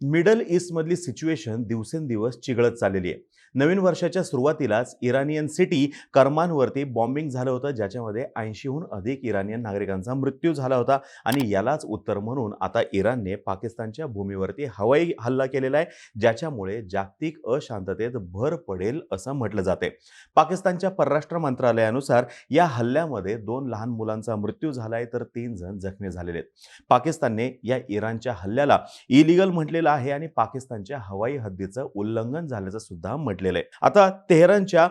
Middle ईस्टमधली situation दिवसेंदिवस चिघळत चाललेली आहे. नवीन वर्षाच्या सुरुवातीलाच इराणियन सिटी कर्मानवरती बॉम्बिंग झालं होतं ज्याच्यामध्ये ऐंशीहून अधिक इराणियन नागरिकांचा मृत्यू झाला होता. आणि यालाच उत्तर म्हणून आता इराणने पाकिस्तानच्या भूमीवरती हवाई हल्ला केलेला आहे ज्याच्यामुळे जागतिक अशांततेत भर पडेल असं म्हटलं जाते पाकिस्तानच्या परराष्ट्र मंत्रालयानुसार या हल्ल्यामध्ये दोन लहान मुलांचा मृत्यू झालाय तर तीन जण जखमी झालेले आहेत. पाकिस्तानने या इराणच्या हल्ल्याला इलिगल म्हटलेलं आहे आणि पाकिस्तानच्या हवाई हद्दीचं उल्लंघन झाल्याचं सुद्धा म्हटलेलं आहे. आता तेहरानच्या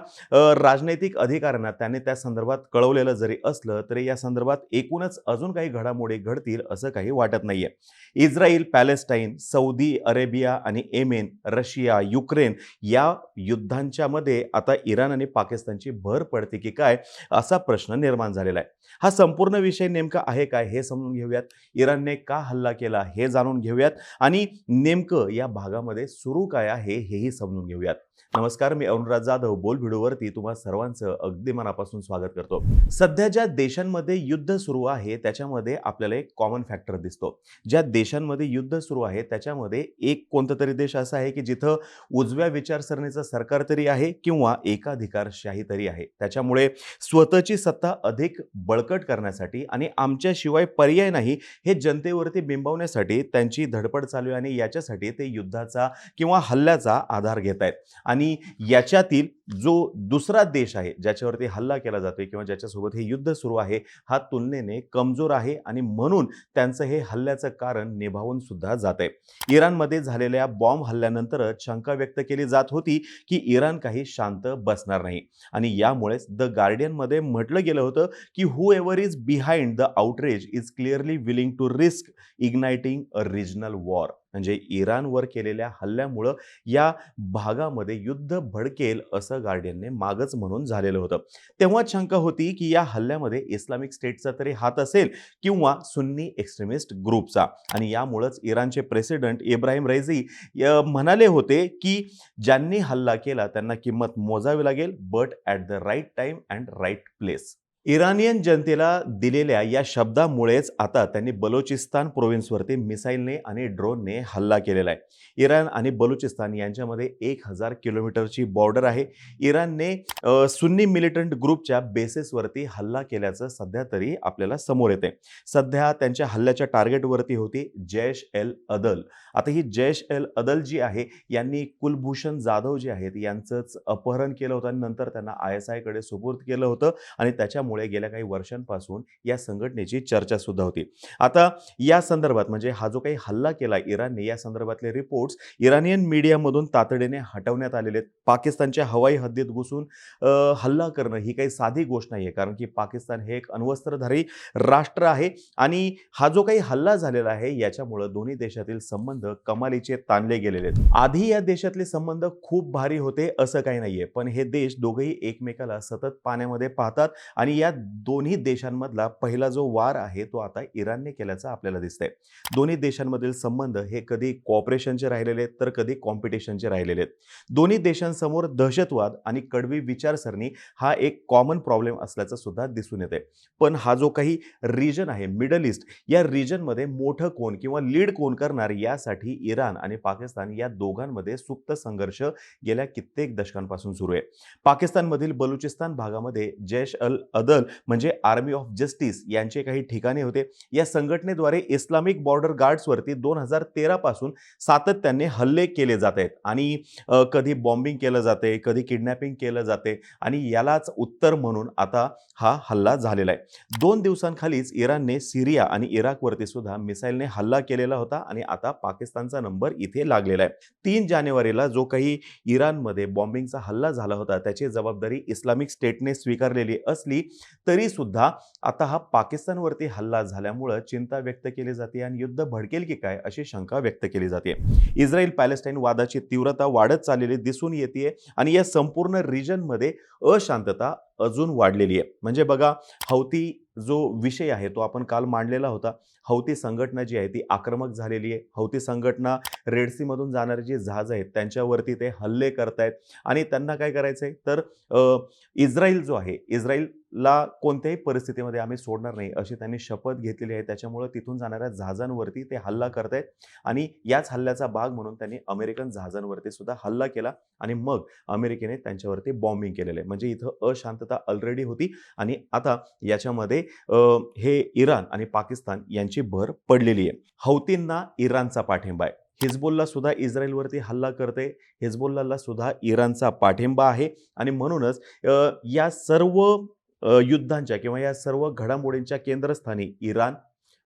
राजनैतिक अधिकाऱ्यांना त्याने त्या संदर्भात कळवलेलं जरी असलं तरी या संदर्भात एकूणच अजून काही घडामोडी घडतील असं काही वाटत नाहीये. इस्रायल पॅलेस्टाईन सौदी अरेबिया आणि एमेन रशिया युक्रेन या युद्धांच्या मध्ये आता इराण आणि पाकिस्तानची भर पडते की काय असा प्रश्न निर्माण झालेला आहे. हा संपूर्ण विषय नेमका आहे काय हे समजून घेऊयात. इराणने का हल्ला केला हे जाणून घेऊयात. आणि नेमकं या भागामध्ये सुरू काय आहे हेही समजून घेऊयात. नमस्कार मी अरुणराज जाधव. बोल व्हिडिओवरती तुम्हा सर्वांचं अगदी मनापासून स्वागत करतो. सध्या ज्या देशांमध्ये युद्ध सुरू आहे त्याच्यामध्ये आपल्याला एक कॉमन फॅक्टर दिसतो. ज्या देशांमध्ये युद्ध सुरू आहे त्याच्यामध्ये एक कोणता तरी देश असा आहे की जिथं उजव्या विचारसरणीचं सरकार तरी आहे किंवा एकाधिकारशाही तरी आहे. त्याच्यामुळे स्वतःची सत्ता अधिक बळकट करण्यासाठी आणि आमच्याशिवाय पर्याय नाही हे जनतेवरती बिंबवण्यासाठी त्यांची धडपड चालू आहे आणि याच्यासाठी ते युद्धाचा किंवा हल्ल्याचा आधार घेत आहेत आणि याच्यातील जो दुसरा देश आहे ज्याच्यावरती हल्ला केला जातोय किंवा ज्याच्यासोबत हे युद्ध सुरू आहे हा तुलनेने कमजोर आहे आणि म्हणून त्यांचं हे हल्ल्याचं कारण निभावून सुद्धा जात आहे इराणमध्ये झालेल्या बॉम्ब हल्ल्यानंतरच शंका व्यक्त केली जात होती की इराण काही शांत बसणार नाही. आणि यामुळेच द गार्डियनमध्ये म्हटलं गेलं होतं की whoever is behind the outrage is clearly willing to risk igniting a regional war म्हणजे इराणवर केलेल्या हल्ल्यामुळं या भागामध्ये युद्ध भडकेल असं गार्डियनने मागच म्हणून झालेलं होतं. तेव्हाच शंका होती की या हल्ल्यामध्ये इस्लामिक स्टेटचा तरी हात असेल किंवा सुन्नी एक्स्ट्रीमिस्ट ग्रुपचा. आणि यामुळंच इराणचे प्रेसिडेंट इब्राहिम रेझी म्हणाले होते की ज्यांनी हल्ला केला त्यांना किंमत मोजावी लागेल but at the right time and right place Iranian जनतेला दिलेल्या या शब्दामुळेच आता त्यांनी बलोचिस्तान प्रोव्हिन्सवरती मिसाईलने आणि ड्रोनने हल्ला केलेला आहे. इराण आणि बलुचिस्तान यांच्यामध्ये एक हजार किलोमीटरची बॉर्डर आहे. इराणने सुन्नी मिलिटंट ग्रुपच्या बेसिसवरती हल्ला केल्याचं सध्या तरी आपल्याला समोर येते सध्या त्यांच्या हल्ल्याच्या टार्गेटवरती होती जैश एल अदल. आता ही जैश एल अदल जी आहे यांनी कुलभूषण जाधव जे आहेत यांचंच अपहरण केलं होतं आणि नंतर त्यांना आय एस आयकडे सुपूर्द केलं होतं आणि त्याच्यामुळे गेल्या काही वर्षांपासून या संघटनेची चर्चा सुद्धा होती. आता या संदर्भात म्हणजे हा जो काही हल्ला केला इराणने या संदर्भातले रिपोर्ट्स इराणियन मीडियामधून तातडीने हटवण्यात आलेले आहेत. पाकिस्तानच्या हवाई हद्दीत घुसून हल्ला करणं ही काही साधी गोष्ट नाही आहे कारण की पाकिस्तान हे एक अण्वस्त्रधारी राष्ट्र आहे आणि हा जो काही हल्ला झालेला आहे याच्यामुळं दोन्ही देशातील संबंध कमालीचे ताणले गेलेले आहेत. आधी या देशातले संबंध खूप भारी होते असं काही नाहीये. पण हे देश दोघेही एकमेकाला सतत पाण्यामध्ये पाहतात आणि या दोन्ही देशांमधला पहिला जो वार आहे तो आता इराणने केल्याचं आपल्याला दिसतंय. दोन्ही देशांमधील संबंध हे कधी कॉपरेशनचे राहिलेले आहेत तर कधी कॉम्पिटिशनचे राहिलेले आहेत. दोन्ही देशांसमोर दहशतवाद आणि कडवी विचारसरणी हा एक कॉमन प्रॉब्लेम असल्याचं सुद्धा दिसून येते पण हा जो काही रिजन आहे मिडल ईस्ट या रिजनमध्ये मोठं कोण किंवा लीड कोण करणार यासाठी इराण आणि पाकिस्तान या दोघांमध्ये सुप्त संघर्ष गेल्या कित्येक दशकांपासून सुरू आहे. पाकिस्तानमधील बलुचिस्तान भागामध्ये जैश अल दल म्हणजे आर्मी ऑफ जस्टिस यांचे काही ठिकाणे होते. या संघटनेद्वारे इस्लामिक बॉर्डर गार्ड्सवरती दोन हजार तेरापासून सातत्याने हल्ले केले जात आहेत. आणि कधी बॉम्बिंग केलं जाते कधी किडनॅपिंग केलं जाते आणि यालाच उत्तर म्हणून आता हा हल्ला झालेला आहे. दोन दिवसांखालीच इराणने सिरिया आणि इराकवरती सुद्धा मिसाईलने हल्ला केलेला होता आणि आता पाकिस्तानचा नंबर इथे लागलेला आहे. तीन जानेवारीला जो काही इराणमध्ये बॉम्बिंगचा हल्ला झाला होता त्याची जबाबदारी इस्लामिक स्टेटने स्वीकारलेली असली तरी सुद्धा आता हा पाकिस्तानवरती हल्ला झाल्यामुळं चिंता व्यक्त केली जाते आणि युद्ध भडकेल की काय अशी शंका व्यक्त केली जाते. इस्रायल पॅलेस्टाईन वादाची तीव्रता वाढत चाललेली दिसून येते आणि या संपूर्ण रिजनमध्ये अशांतता अजून वाढलेली आहे. म्हणजे बघा हौती जो विषय आहे तो आपण काल मांडलेला होता. हौती संघटना जी आहे ती आक्रमक झालेली आहे. हौती संघटना रेडसीमधून जाणारी जी जहाज आहेत त्यांच्यावरती ते हल्ले करतायत आणि त्यांना काय करायचं आहे तर इस्रायल जो आहे इस्रायल ला कोणत्याही परिस्थितीमध्ये आम्ही सोडणार नाही अशी त्यांनी शपथ घेतलेली आहे. त्याच्यामुळं तिथून जाणाऱ्या जहाजांवरती ते हल्ला करत आहेत आणि याच हल्ल्याचा भाग म्हणून त्यांनी अमेरिकन जहाजांवरती सुद्धा हल्ला केला आणि मग अमेरिकेने त्यांच्यावरती बॉम्बिंग केलेलं आहे. म्हणजे इथं अशांतता ऑलरेडी होती आणि आता याच्यामध्ये हे इराण आणि पाकिस्तान यांची भर पडलेली आहे. हौतींना इराणचा पाठिंबा आहे. हिजबुल्ला सुद्धा इस्रायलवरती हल्ला करते हिजबुल्लाला सुद्धा इराणचा पाठिंबा आहे आणि म्हणूनच या सर्व युद्धांच्या किंवा या सर्व घडामोडींच्या केंद्रस्थानी इराण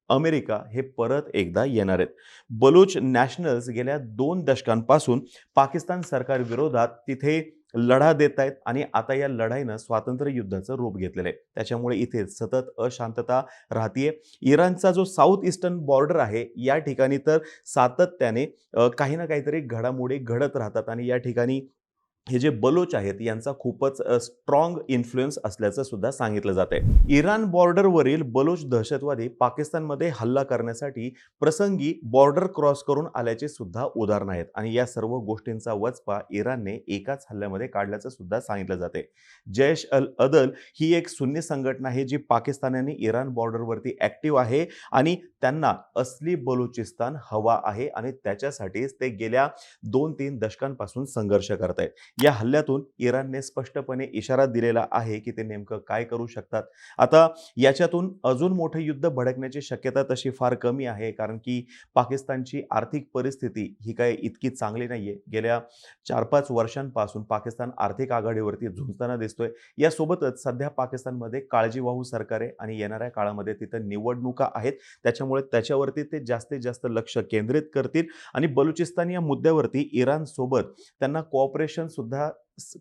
अमेरिका हे परत एकदा येणार आहेत. बलूच नॅशनल्स गेल्या दोन दशकांपासून पाकिस्तान सरकार विरोधात तिथे लढा देत आहेत आणि आता या लढाईनं स्वातंत्र्य युद्धाचं रूप घेतलेलं आहे. त्याच्यामुळे इथे सतत अशांतता राहतीये. इराणचा जो साऊथ ईस्टर्न बॉर्डर आहे या ठिकाणी तर सातत्याने काही ना काहीतरी घडामोडी घडत राहतात आणि या ठिकाणी हे जे बलोच आहेत यांचा खूपच स्ट्रॉंग इन्फ्लुएन्स असल्याचं सुद्धा सांगितलं जात आहे इराण बॉर्डरवरील बलोच दहशतवादी पाकिस्तानमध्ये हल्ला करण्यासाठी प्रसंगी बॉर्डर क्रॉस करून आल्याचे सुद्धा उदाहरण आहेत. आणि या सर्व गोष्टींचा वचपा इराणने एकाच हल्ल्यामध्ये काढल्याचं सुद्धा सांगितलं जाते जैश अल अदल ही एक सुन्नी संघटना आहे जी पाकिस्तान आणि इराण बॉर्डरवरती ॲक्टिव्ह आहे आणि त्यांना असली बलुचिस्तान हवा आहे आणि त्याच्यासाठीच ते गेल्या दोन तीन दशकांपासून संघर्ष करत आहेत या हल्ल्यातून इराणने स्पष्टपणे इशारा दिलेला आहे की ते नेमकं काय करू शकतात. आता याच्यातून अजून मोठं युद्ध भडकण्याची शक्यता तशी फार कमी आहे कारण की पाकिस्तानची आर्थिक परिस्थिती ही काय इतकी चांगली नाही आहे गेल्या चार पाच वर्षांपासून पाकिस्तान आर्थिक आघाडीवरती झुंजताना दिसतोय. यासोबतच सध्या पाकिस्तानमध्ये काळजीवाहू सरकार आहे आणि येणाऱ्या काळामध्ये तिथं निवडणुका आहेत. त्याच्यामुळे त्याच्यावरती ते जास्तीत जास्त लक्ष केंद्रित करतील आणि बलुचिस्तान या मुद्द्यावरती इराणसोबत त्यांना कॉपरेशन सुद्धा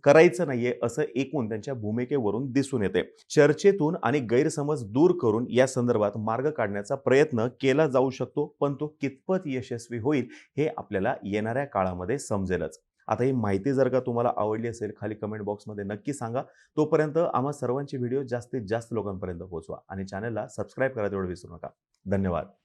करायचं नाहीये असं एकूण त्यांच्या भूमिकेवरून दिसून येते चर्चेतून आणि गैरसमज दूर करून या संदर्भात मार्ग काढण्याचा प्रयत्न केला जाऊ शकतो पण तो कितपत यशस्वी होईल हे आपल्याला येणाऱ्या काळामध्ये समजेलच. आता ही माहिती जर का तुम्हाला आवडली असेल खाली कमेंट बॉक्समध्ये नक्की सांगा. तोपर्यंत आम्हा सर्वांचे व्हिडिओ जास्तीत जास्त लोकांपर्यंत पोहोचवा आणि चॅनलला सबस्क्राईब करायला तेवढं विसरू नका. धन्यवाद.